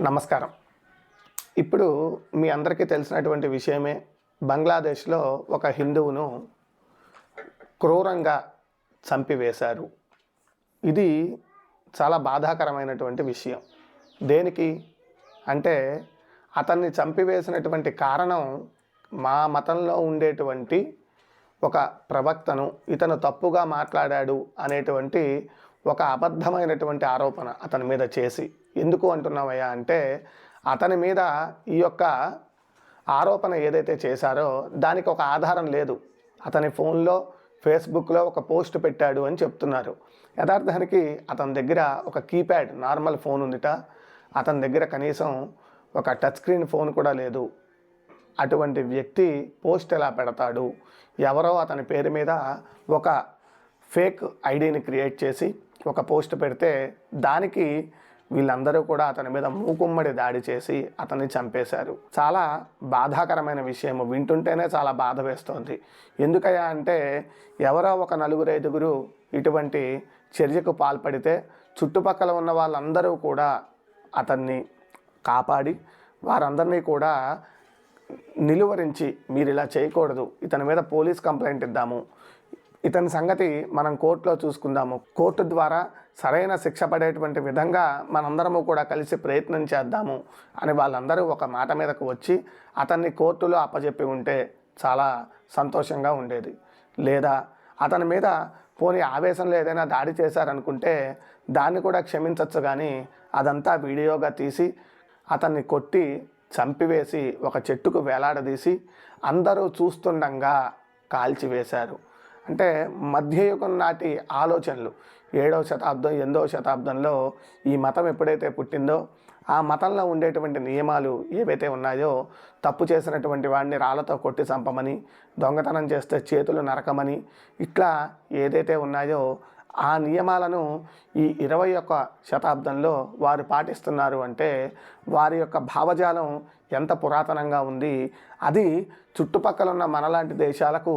నమస్కారం. ఇప్పుడు మీ అందరికీ తెలిసినటువంటి విషయమే బంగ్లాదేశ్లో ఒక హిందువును క్రూరంగా చంపివేశారు. ఇది చాలా బాధాకరమైనటువంటి విషయం. దేనికి? అంటే అతన్ని చంపివేసినటువంటి కారణం మా మతంలో ఉండేటువంటి ఒక ప్రవక్తను ఇతను తప్పుగా మాట్లాడాడు అనేటువంటి ఒక అబద్ధమైనటువంటి ఆరోపణ అతని మీద చేసి. ఎందుకు అంటున్నామయ్యా అంటే అతని మీద ఈ యొక్క ఆరోపణ ఏదైతే చేశారో దానికి ఒక ఆధారం లేదు. అతని ఫోన్లో ఫేస్బుక్లో ఒక పోస్ట్ పెట్టాడు అని చెప్తున్నారు. యథార్థానికి అతని దగ్గర ఒక కీప్యాడ్ నార్మల్ ఫోన్ ఉందిట. అతని దగ్గర కనీసం ఒక టచ్ స్క్రీన్ ఫోన్ కూడా లేదు. అటువంటి వ్యక్తి పోస్ట్ ఎలా పెడతాడు? ఎవరో అతని పేరు మీద ఒక ఫేక్ ఐడిని క్రియేట్ చేసి ఒక పోస్ట్ పెడితే దానికి వీళ్ళందరూ కూడా అతని మీద మూకుమ్మడి దాడి చేసి అతన్ని చంపేశారు. చాలా బాధాకరమైన విషయం వింటుంటేనే చాలా బాధ వేస్తోంది. ఎందుకయ్యా అంటే ఎవరో ఒక నలుగురు ఐదుగురు ఇటువంటి చర్యకు పాల్పడితే చుట్టుపక్కల ఉన్న వాళ్ళందరూ కూడా అతన్ని కాపాడి వారందరినీ కూడా నిలువరించి మీరు ఇలా చేయకూడదు ఇతని మీద పోలీస్ కంప్లైంట్ ఇద్దాము ఇతని సంగతి మనం కోర్టులో చూసుకుందాము. కోర్టు ద్వారా సరైన శిక్ష పడేటువంటి విధంగా మనందరము కూడా కలిసి ప్రయత్నం చేద్దాము అని వాళ్ళందరూ ఒక మాట మీదకు వచ్చి అతన్ని కోర్టులో అప్పజెప్పి ఉంటే చాలా సంతోషంగా ఉండేది. లేదా అతని మీద పోనీ ఆవేశంలో ఏదైనా దాడి చేశారనుకుంటే దాన్ని కూడా క్షమించవచ్చు కానీ అదంతా వీడియోగా తీసి అతన్ని కొట్టి చంపివేసి ఒక చెట్టుకు వేలాడదీసి అందరూ చూస్తుండగా కాల్చివేశారు. అంటే మధ్యయుగం నాటి ఆలోచనలు. ఏడవ శతాబ్దం ఎనిమిదవ శతాబ్దంలో ఈ మతం ఎప్పుడైతే పుట్టిందో ఆ మతంలో ఉండేటువంటి నియమాలు ఏవైతే ఉన్నాయో తప్పు చేసినటువంటి వాడిని రాళ్ళతో కొట్టి చంపమని దొంగతనం చేస్తే చేతులు నరకమని ఇట్లా ఏదైతే ఉన్నాయో ఆ నియమాలను ఈ ఇరవై ఒక్క శతాబ్దంలో వారు పాటిస్తున్నారు అంటే వారి యొక్క భావజాలం ఎంత పురాతనంగా ఉంది అది చుట్టుపక్కల ఉన్న మనలాంటి దేశాలకు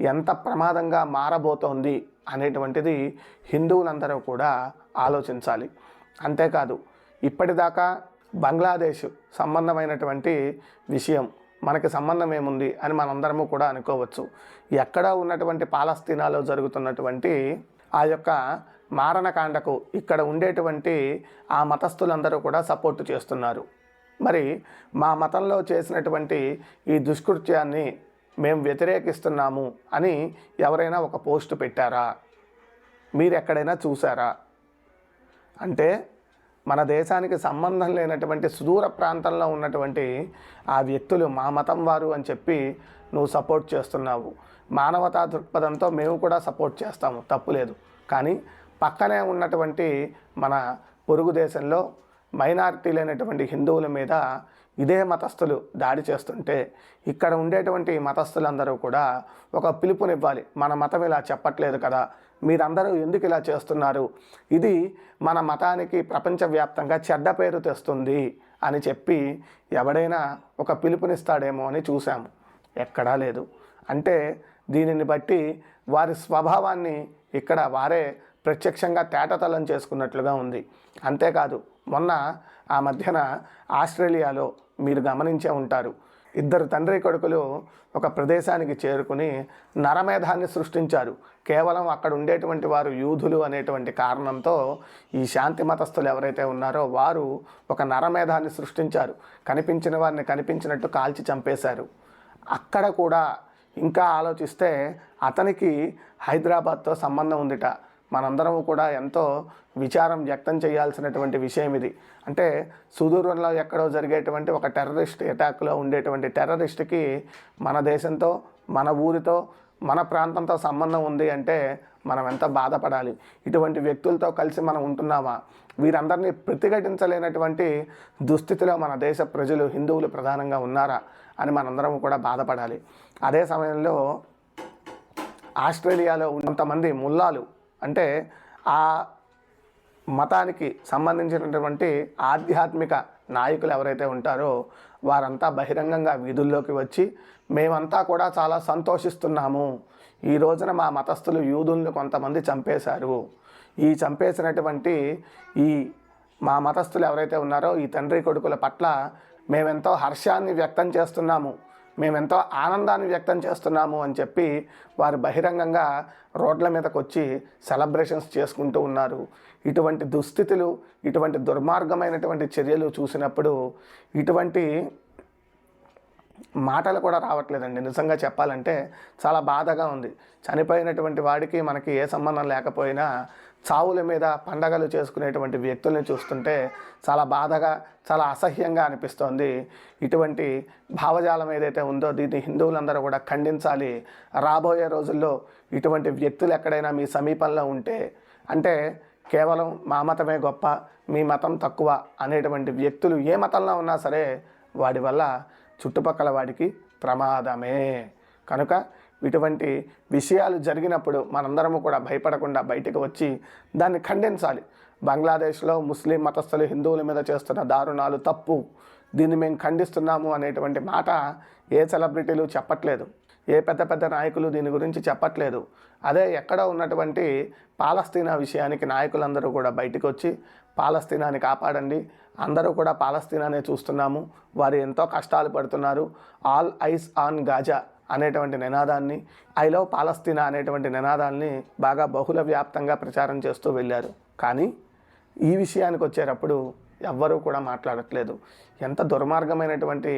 ఎంత ప్రమాదంగా మారబోతోంది అనేటువంటిది హిందువులందరూ కూడా ఆలోచించాలి. అంతేకాదు ఇప్పటిదాకా బంగ్లాదేశ్ సంబంధమైనటువంటి విషయం మనకి సంబంధం ఏముంది అని మనందరము కూడా అనుకోవచ్చు. ఎక్కడ ఉన్నటువంటి పాలస్తీనాలో జరుగుతున్నటువంటి ఆ యొక్క మారణకాండకు ఇక్కడ ఉండేటువంటి ఆ మతస్థులందరూ కూడా సపోర్టు చేస్తున్నారు. మరి మా మతంలో చేసినటువంటి ఈ దుష్కృత్యాన్ని మేము వ్యతిరేకిస్తున్నాము అని ఎవరైనా ఒక పోస్ట్ పెట్టారా? మీరు ఎక్కడైనా చూసారా? అంటే మన దేశానికి సంబంధం లేనటువంటి సుదూర ప్రాంతంలో ఉన్నటువంటి ఆ వ్యక్తులు మా మతం వారు అని చెప్పి నువ్వు సపోర్ట్ చేస్తున్నావు. మానవతా దృక్పథంతో మేము కూడా సపోర్ట్ చేస్తాము. తప్పులేదు కానీ పక్కనే ఉన్నటువంటి మన పొరుగు దేశంలో మైనారిటీ లేనటువంటి హిందువుల మీద ఇదే మతస్థులు దాడి చేస్తుంటే ఇక్కడ ఉండేటువంటి మతస్థులందరూ కూడా ఒక పిలుపునివ్వాలి. మన మతం ఇలా చెప్పట్లేదు కదా. మీరందరూ ఎందుకు ఇలా చేస్తున్నారు? ఇది మన మతానికి ప్రపంచవ్యాప్తంగా చెడ్డ పేరు తెస్తుంది అని చెప్పి ఎవడైనా ఒక పిలుపునిస్తాడేమో అని చూశాము. ఎక్కడా లేదు. అంటే దీనిని బట్టి వారి స్వభావాన్ని ఇక్కడ వారే ప్రత్యక్షంగా తేటతలం చేసుకున్నట్లుగా ఉంది. అంతేకాదు మొన్న ఆ మధ్యన ఆస్ట్రేలియాలో మీరు గమనించే ఉంటారు. ఇద్దరు తండ్రి కొడుకులు ఒక ప్రదేశానికి చేరుకుని నరమేధాన్ని సృష్టించారు. కేవలం అక్కడ ఉండేటువంటి వారు యూధులు అనేటువంటి కారణంతో ఈ శాంతి మతస్థులు ఎవరైతే ఉన్నారో వారు ఒక నరమేధాన్ని సృష్టించారు. కనిపించిన వారిని కనిపించినట్టు కాల్చి చంపేశారు. అక్కడ కూడా ఇంకా ఆలోచిస్తే అతనికి హైదరాబాద్తో సంబంధం ఉందిట. మనందరము కూడా ఎంతో విచారం వ్యక్తం చేయాల్సినటువంటి విషయం ఇది. అంటే సుదూరంలో ఎక్కడో జరిగేటువంటి ఒక టెర్రరిస్ట్ అటాక్లో ఉండేటువంటి టెర్రరిస్ట్కి మన దేశంతో మన ఊరితో మన ప్రాంతంతో సంబంధం ఉంది అంటే మనం ఎంత బాధపడాలి? ఇటువంటి వ్యక్తులతో కలిసి మనం ఉంటున్నామా? వీరందరినీ ప్రతిఘటించలేనటువంటి దుస్థితిలో మన దేశ ప్రజలు హిందువులు ప్రధానంగా ఉన్నారా అని మనందరం కూడా బాధపడాలి. అదే సమయంలో ఆస్ట్రేలియాలో కొంతమంది ముల్లాలు అంటే ఆ మతానికి సంబంధించినటువంటి ఆధ్యాత్మిక నాయకులు ఎవరైతే ఉంటారో వారంతా బహిరంగంగా వీధుల్లోకి వచ్చి మేమంతా కూడా చాలా సంతోషిస్తున్నాము. ఈ రోజున మా మతస్థులు యూదుల్ని కొంతమంది చంపేశారు. ఈ చంపేసినటువంటి ఈ మా మతస్థులు ఎవరైతే ఉన్నారో ఈ తండ్రి కొడుకుల పట్ల మేమెంతో హర్షాన్ని వ్యక్తం చేస్తున్నాము. మేమెంతో ఆనందాన్ని వ్యక్తం చేస్తున్నాము అని చెప్పి వారు బహిరంగంగా రోడ్ల మీదకు వచ్చి సెలబ్రేషన్స్ చేసుకుంటూ ఉన్నారు. ఇటువంటి దుస్థితులు ఇటువంటి దుర్మార్గమైనటువంటి చర్యలు చూసినప్పుడు ఇటువంటి మాటలు కూడా రావట్లేదండి. నిజంగా చెప్పాలంటే చాలా బాధగా ఉంది. చనిపోయినటువంటి వాడికి మనకి ఏ సంబంధం లేకపోయినా చావుల మీద పండగలు చేసుకునేటువంటి వ్యక్తుల్ని చూస్తుంటే చాలా బాధగా చాలా అసహ్యంగా అనిపిస్తోంది. ఇటువంటి భావజాలం ఏదైతే ఉందో దీన్ని హిందువులందరూ కూడా ఖండించాలి. రాబోయే రోజుల్లో ఇటువంటి వ్యక్తులు ఎక్కడైనా మీ సమీపంలో ఉంటే అంటే కేవలం మా మతమే గొప్ప మీ మతం తక్కువ అనేటువంటి వ్యక్తులు ఏ మతంలో ఉన్నా సరే వాడి వల్ల చుట్టుపక్కల వాడికి ప్రమాదమే. కనుక ఇటువంటి విషయాలు జరిగినప్పుడు మనందరము కూడా భయపడకుండా బయటకు వచ్చి దాన్ని ఖండించాలి. బంగ్లాదేశ్లో ముస్లిం మతస్థులు హిందువుల మీద చేస్తున్న దారుణాలు తప్పు. దీన్ని మేము ఖండిస్తున్నాము అనేటువంటి మాట ఏ సెలబ్రిటీలు చెప్పట్లేదు. ఏ పెద్ద పెద్ద నాయకులు దీని గురించి చెప్పట్లేదు. అదే ఎక్కడ ఉన్నటువంటి పాలస్తీనా విషయానికి నాయకులందరూ కూడా బయటకు వచ్చి పాలస్తీనాని కాపాడండి. అందరూ కూడా పాలస్తీనానే చూస్తున్నాము. వారు ఎంతో కష్టాలు పడుతున్నారు. All eyes on Gaza. అనేటువంటి నినాదాన్ని ఐ లవ్ పాలస్తీనా అనేటువంటి నినాదాన్ని బాగా బహుళ వ్యాప్తంగా ప్రచారం చేస్తూ వెళ్ళారు. కానీ ఈ విషయానికి వచ్చేటప్పుడు ఎవ్వరూ కూడా మాట్లాడట్లేదు. ఎంత దుర్మార్గమైనటువంటి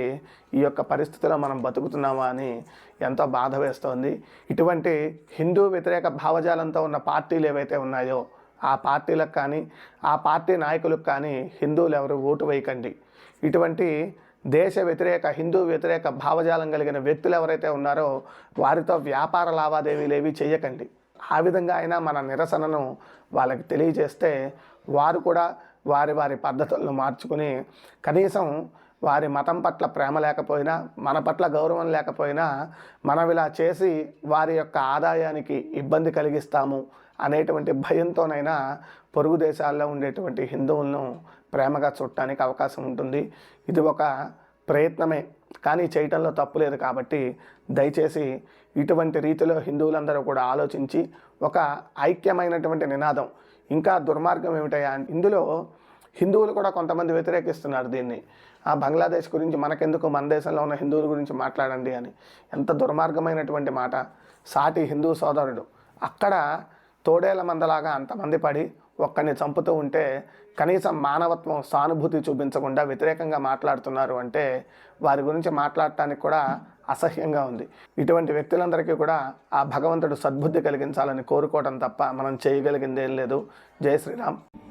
ఈ యొక్క పరిస్థితిలో మనం బతుకుతున్నామా అని ఎంతో బాధ వేస్తోంది. ఇటువంటి హిందూ వ్యతిరేక భావజాలంతో ఉన్న పార్టీలు ఏవైతే ఉన్నాయో ఆ పార్టీలకు కానీ ఆ పార్టీ నాయకులకు కానీ హిందువులు ఎవరు ఓటు వేయకండి. ఇటువంటి దేశ వ్యతిరేక హిందూ వ్యతిరేక భావజాలం కలిగిన వ్యక్తులు ఎవరైతే ఉన్నారో వారితో వ్యాపార లావాదేవీలు ఏవి చేయకండి. ఆ విధంగా అయినా మన నిరసనను వాళ్ళకి తెలియజేస్తే వారు కూడా వారి వారి పద్ధతులను మార్చుకుని కనీసం వారి మతం పట్ల ప్రేమ లేకపోయినా మన పట్ల గౌరవం లేకపోయినా మనం ఇలా చేసి వారి యొక్క ఆదాయానికి ఇబ్బంది కలిగిస్తాము అనేటువంటి భయంతోనైనా పొరుగు దేశాల్లో ఉండేటువంటి హిందువులను ప్రేమగా చూడటానికి అవకాశం ఉంటుంది. ఇది ఒక ప్రయత్నమే. కానీ చేయటంలో తప్పు లేదు కాబట్టి దయచేసి ఇటువంటి రీతిలో హిందువులందరూ కూడా ఆలోచించి ఒక ఐక్యమైనటువంటి నినాదం ఇంకా దుర్మార్గం ఏమిటయా ఇందులో హిందువులు కూడా కొంతమంది వ్యతిరేకిస్తున్నారు దీన్ని. ఆ బంగ్లాదేశ్ గురించి మనకెందుకు? మన దేశంలో ఉన్న హిందువుల గురించి మాట్లాడండి అని. ఎంత దుర్మార్గమైనటువంటి మాట. సాటి హిందూ సోదరుడు. అక్కడ తోడేల మందలాగా అంతమంది పడి ఒక్కరిని చంపుతూ ఉంటే కనీసం మానవత్వం సానుభూతి చూపించకుండా వ్యతిరేకంగా మాట్లాడుతున్నారు అంటే వారి గురించి మాట్లాడటానికి కూడా అసహ్యంగా ఉంది. ఇటువంటి వ్యక్తులందరికీ కూడా ఆ భగవంతుడు సద్బుద్ధి కలిగించాలని కోరుకోవడం తప్ప మనం చేయగలిగిందేం లేదు. జై శ్రీరామ్.